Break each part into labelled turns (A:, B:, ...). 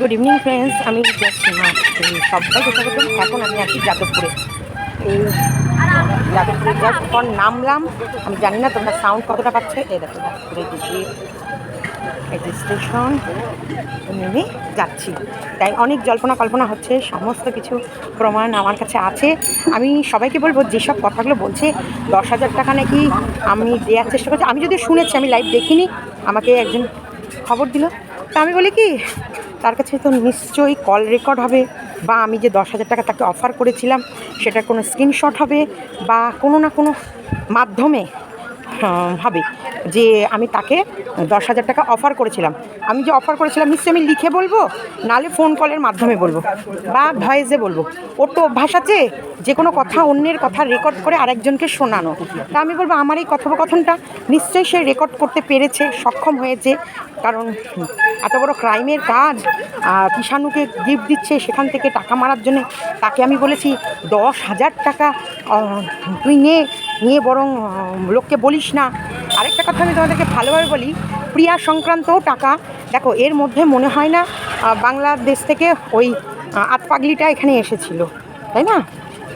A: Good evening friends আমি সবাইকে স্বাগতম এখন আমি আছি যাদবপুরে। এই যাদবপুরে যখন নামলাম। আমি জানি না তোমরা সাউন্ড কতটা পাচ্ছে। এই দেখো, যাদবপুরে দিদি এই স্টেশন নেমে যাচ্ছি। তাই অনেক জল্পনা কল্পনা হচ্ছে, সমস্ত কিছু প্রমাণ আমার কাছে আছে। আমি সবাইকে বলব, যেসব কথাগুলো বলছে, দশ হাজার টাকা নাকি আমি দেওয়ার চেষ্টা করছি। আমি যদি শুনেছি, আমি লাইভ দেখিনি, আমাকে একজন খবর দিল। তা আমি বলি কি তার কাছে তো নিশ্চয়ই কল রেকর্ড হবে বা আমি যে দশ হাজার টাকা তাকে অফার করেছিলাম, সেটার কোনো স্ক্রিনশট হবে বা কোনো না কোনো মাধ্যমে হবে। যে আমি তাকে দশ হাজার টাকা অফার করেছিলাম। আমি যে অফার করেছিলাম, নিশ্চয়ই আমি লিখে বলব? নালে ফোন কলের মাধ্যমে বলব। বা ভয়েসে বলব। ওর তো অভ্যাস আছে যে কোনো কথা অন্যের কথা রেকর্ড করে আরেকজনকে শোনানো। তা আমি বলব, আমার এই কথোপকথনটা নিশ্চয়ই সে রেকর্ড করতে পেরেছে, সক্ষম হয়েছে। কারণ এত বড় ক্রাইমের কাজ কিষাণুকে গিফট দিচ্ছে সেখান থেকে টাকা মারার জন্য। তাকে আমি বলেছি, দশ হাজার টাকা তুই নে। নিয়ে বরং লোককে বলিস না। আরেকটা কথা আমি তোমাদেরকে ভালোভাবে বলি প্রিয়া সংক্রান্ত টাকা। দেখো এর মধ্যে মনে হয় না বাংলাদেশ থেকে ওই আতপাগলিটা এখানে এসেছিল তাই না?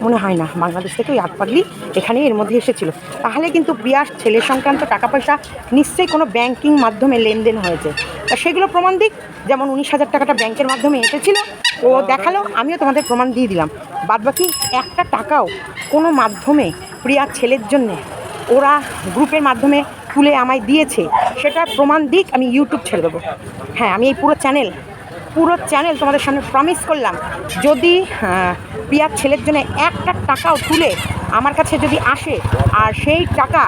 A: মনে হয় না বাংলাদেশ থেকে ওই আতপাগলি এখানে এর মধ্যে এসেছিল। তাহলে কিন্তু প্রিয়ার ছেলে সংক্রান্ত টাকা পয়সা নিশ্চয়ই কোনো ব্যাংকিং মাধ্যমে লেনদেন হয়েছে। তা সেগুলো প্রমাণ দিক যেমন উনিশ হাজার টাকাটা ব্যাংকের মাধ্যমে এসেছিল ও দেখাল আমিও তোমাদের প্রমাণ দিয়ে দিলাম। বাদবাকি একটা টাকাও কোনো মাধ্যমে প্রিয়ার ছেলের জন্যে ওরা গ্রুপের মাধ্যমে তুলে আমায় দিয়েছে। সেটার প্রমাণ দিক, আমি ইউটিউব ছেড়ে দেবো। হ্যাঁ আমি এই পুরো চ্যানেল পুরো চ্যানেল তোমাদের সামনে প্রমিস করলাম, যদি প্রিয়ার ছেলের জন্য একটা টাকাও তুলে আমার কাছে যদি আসে, আর সেই টাকা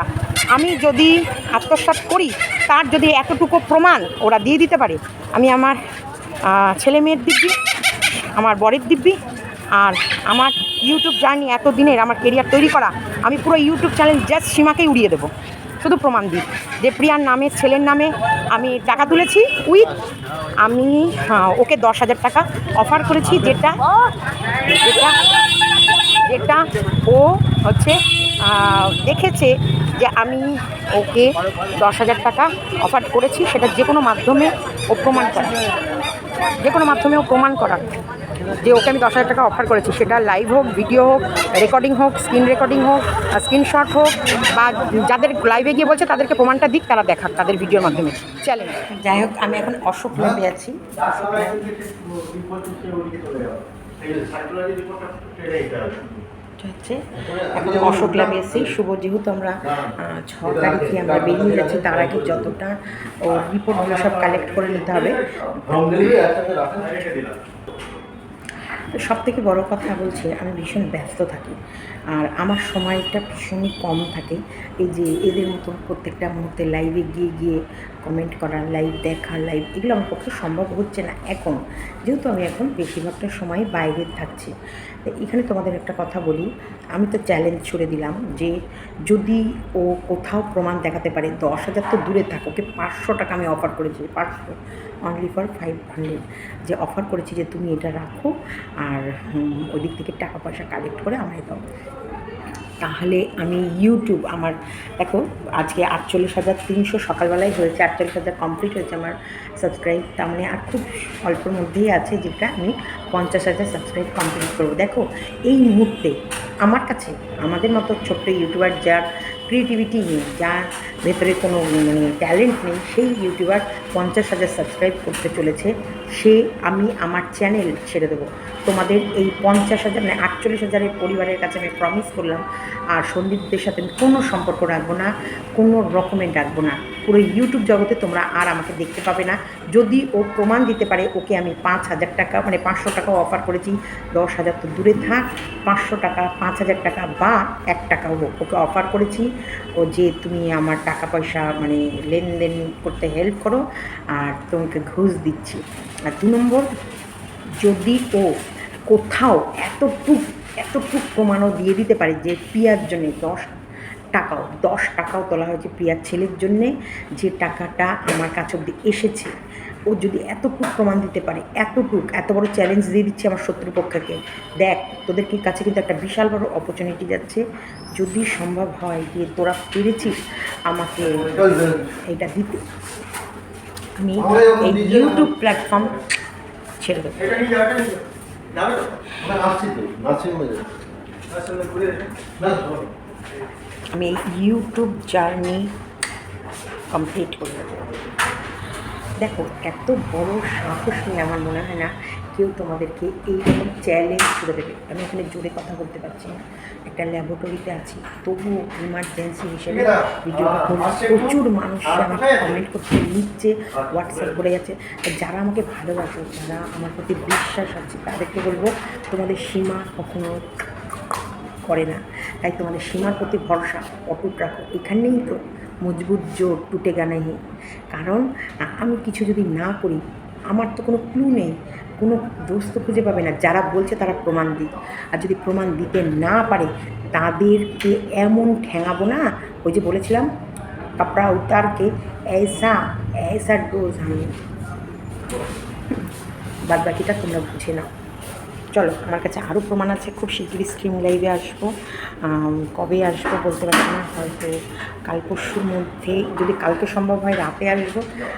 A: আমি যদি আত্মসাৎ করি, তার যদি এতটুকু প্রমাণ ওরা দিয়ে দিতে পারে, আমি আমার ছেলে মেয়ের দিব্যি, আমার বরের দিব্যি, আর আমার ইউটিউব জার্নি এত দিনের আমার কেরিয়ার তৈরি করা আমি পুরো ইউটিউব চ্যানেল জাস্ট সীমাকেই উড়িয়ে দেবো। শুধু প্রমাণ দিই যে প্রিয়ার নামে ছেলের নামে আমি টাকা তুলেছি উইথ আমি আহ, ওকে দশ হাজার টাকা অফার করেছি যেটা যেটা যেটা ও হচ্ছে দেখেছে যে আমি ওকে দশ হাজার টাকা অফার করেছি সেটা যে কোনো মাধ্যমে ও প্রমাণ করা যে কোনো মাধ্যমে ও প্রমাণ করা যে ওকে আমি দশ হাজার টাকা অফার করেছি, সেটা লাইভ হোক ভিডিও হোক রেকর্ডিং হোক স্ক্রিন রেকর্ডিং হোক স্ক্রিনশট হোক, বা যাদের লাইভে গিয়ে বলছে তাদেরকে প্রমাণটা দিক, তারা দেখাক তাদের ভিডিওর মাধ্যমে। চ্যালেঞ্জ যাই হোক, আমি এখন অশোক ল্যাবে আছি। হচ্ছে, এখন অশোক ল্যাবে এসেছি। শুভ, যেহেতু আমরা ছ তারিখে আমরা বেরিয়ে যাচ্ছি, তার আগে যতটা ও রিপোর্টগুলো সব কালেক্ট করে নিতে হবে। সব থেকে বড়ো কথা বলছে আমি ভীষণ ব্যস্ত থাকি। আর আমার সময়টা ভীষণই কম থাকে। এই যে এদের মতন প্রত্যেকটা মুহূর্তে লাইভে গিয়ে গিয়ে কমেন্ট করা লাইভ দেখা লাইভ এগুলো আমার পক্ষে সম্ভব হচ্ছে না এখন। যেহেতু আমি এখন বেশিরভাগটা সময় বাইরে থাকছি। এখানে তোমাদের একটা কথা বলি, আমি তো চ্যালেঞ্জ ছুড়ে দিলাম যে যদি ও কোথাও প্রমাণ দেখাতে পারে, দশ হাজার তো দূরে থাক, ওকে পাঁচশো টাকা আমি অফার করেছি, পাঁচশো অনলি ফর ফাইভ হান্ড্রেড যে অফার করেছি যে তুমি এটা রাখো, আর ওই দিক থেকে টাকা পয়সা কালেক্ট করে আমায় দাও। তাহলে আমি ইউটিউব আমার দেখো, আজকে আটচল্লিশ হাজার তিনশো সকালবেলায় হয়েছে, আটচল্লিশ হাজার কমপ্লিট হয়েছে আমার সাবস্ক্রাইব তার মানে আর খুব অল্পের মধ্যেই আছে যেটা আমি পঞ্চাশ হাজার সাবস্ক্রাইব কমপ্লিট করব। দেখো, এই মুহূর্তে আমার কাছে, আমাদের মতো ছোট্ট ইউটিউবার যার ক্রিয়েটিভিটি নেই, যার ভেতরে কোনো মানে ট্যালেন্ট নেই, সেই ইউটিউবার পঞ্চাশ হাজার সাবস্ক্রাইব করতে চলেছে, সে আমি আমার চ্যানেল ছেড়ে দেবো। তোমাদের এই পঞ্চাশ হাজার মানে আটচল্লিশ হাজারের পরিবারের কাছে আমি প্রমিস করলাম, আর সন্দীপদের সাথে আমি কোনো সম্পর্ক রাখব না, কোনো রকমের রাখব না। পুরো ইউটিউব জগতে তোমরা আর আমাকে দেখতে পাবে না। যদি ও প্রমাণ দিতে পারে, ওকে আমি পাঁচ হাজার টাকা মানে পাঁচশো টাকাও অফার করেছি, দশ হাজার তো দূরে থাক, পাঁচশো টাকা, পাঁচ হাজার টাকা বা এক টাকাও হোক ওকে অফার করেছি। ও যে তুমি আমার টাকা পয়সা মানে লেনদেন করতে হেল্প করো, আর তোমাকে ঘুষ দিচ্ছি। আর দু নম্বর, যদি ও কোথাও এতটুক এতটুক প্রমাণও দিয়ে দিতে পারে যে প্রিয়ার জন্য দশ টাকাও দশ টাকাও তোলা হয়েছে প্রিয়ার ছেলের জন্যে, যে টাকাটা আমার কাছে অব্দি এসেছে ও যদি এতটুক প্রমাণ দিতে পারে এতটুক এত বড় চ্যালেঞ্জ দিয়ে দিচ্ছে আমার শত্রুপক্ষকে দেখ তোদের কি কাছে কিন্তু একটা বিশাল বড় অপরচুনিটি যাচ্ছে। যদি সম্ভব হয় যে তোরা পেরেছিস আমাকে এটা দিতে আমি এই ইউটিউব প্ল্যাটফর্ম ছেড়ে দেবো। আমি এই ইউটিউব জার্নি কমপ্লিট করে দেবো। দেখো এত বড় সাহস নিয়ে আমার মনে হয় না কেউ তোমাদেরকে এইরকম চ্যালেঞ্জ করে দেবে। আমি এখানে জোরে কথা বলতে পারছি না। একটা ল্যাবরেটরিতে আছি। তবুও ইমার্জেন্সি হিসেবে ভিডিওটা প্রচুর মানুষ আমাকে কমেন্ট করছে লিখছে হোয়াটসঅ্যাপ করে যাচ্ছে। আর যারা আমাকে ভালোবাসে যারা আমার প্রতি বিশ্বাস আছে তাদেরকে বলব তোমাদের সীমা কখনো করে না। তাই তোমাদের সীমার প্রতি ভরসা অটুট রাখো। এখানেই তো মজবুত জোর টুটে গানেহি কারণ আ- আমি কিছু যদি না করি আমার তো কোনো ক্লু নেই কোনো দোষ তো খুঁজে পাবে না যারা বলছে তারা প্রমাণ দিক আর যদি প্রমাণ দিতে না পারে তাদেরকে এমন ঠেঙাবো না ওই যে বলেছিলাম কাপড়া উতারকে ऐसा ऐसा ডোজ আমি বাদ বাকিটা তোমরা বুঝে নাও চলো, আমার কাছে আরও প্রমাণ আছে, খুব শিগগিরই স্ট্রিম লাইভে আসব। কবে আসব বলতে পারছি না, হয়তো কাল পরশুর মধ্যে, যদি কালকে সম্ভব হয় রাতে আসব,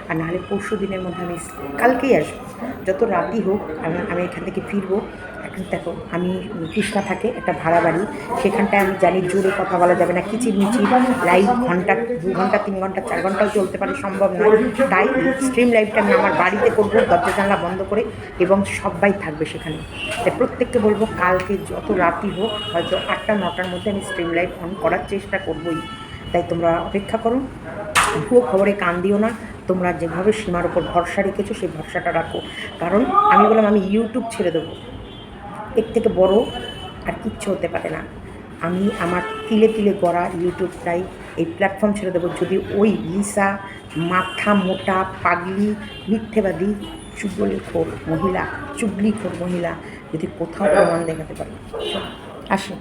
A: আর নাহলে পরশু দিনের মধ্যে আমি কালকেই আসব। যত রাতই হোক, আমি আমি এখান থেকে ফিরবো। এখন দেখো, আমি কৃষ্ণা থাকে, একটা ভাড়া বাড়ি, সেখানটায় আমি জানি জোরে কথা বলা যাবে না কিচির মিচির লাইভ ঘণ্টা, দু ঘণ্টা, তিন ঘণ্টা, চার ঘন্টাও চলতে পারে, সম্ভব নয়। তাই স্ট্রিম লাইভটা আমি আমার বাড়িতে করব, দরজা জানলা বন্ধ করে, এবং সবাই থাকবে সেখানে। তাই প্রত্যেককে বলব কালকে যত রাতই হোক, হয়তো আটটা, নটার মধ্যে আমি স্ট্রিম লাইভ অন করার চেষ্টা করবোই। তাই তোমরা অপেক্ষা করো ভুয়ো খবরে কান দিও না, তোমরা যেভাবে সীমার ওপর ভরসা রেখেছো সেই ভরসাটা রাখো। কারণ আমি বললাম, আমি ইউটিউব ছেড়ে দেবো। এর থেকে বড় আর কিচ্ছু হতে পারে না। আমি আমার তিলে তিলে গড়া ইউটিউবটাই এই প্ল্যাটফর্ম ছেড়ে দেবো। যদি ওই লিসা, মাথা মোটা, পাগলি, মিথ্যেবাদী, চুগলিখোর মহিলা চুগলি চুগলিখোর মহিলা যদি কোথাও প্রমাণ দেখাতে পারি। আসি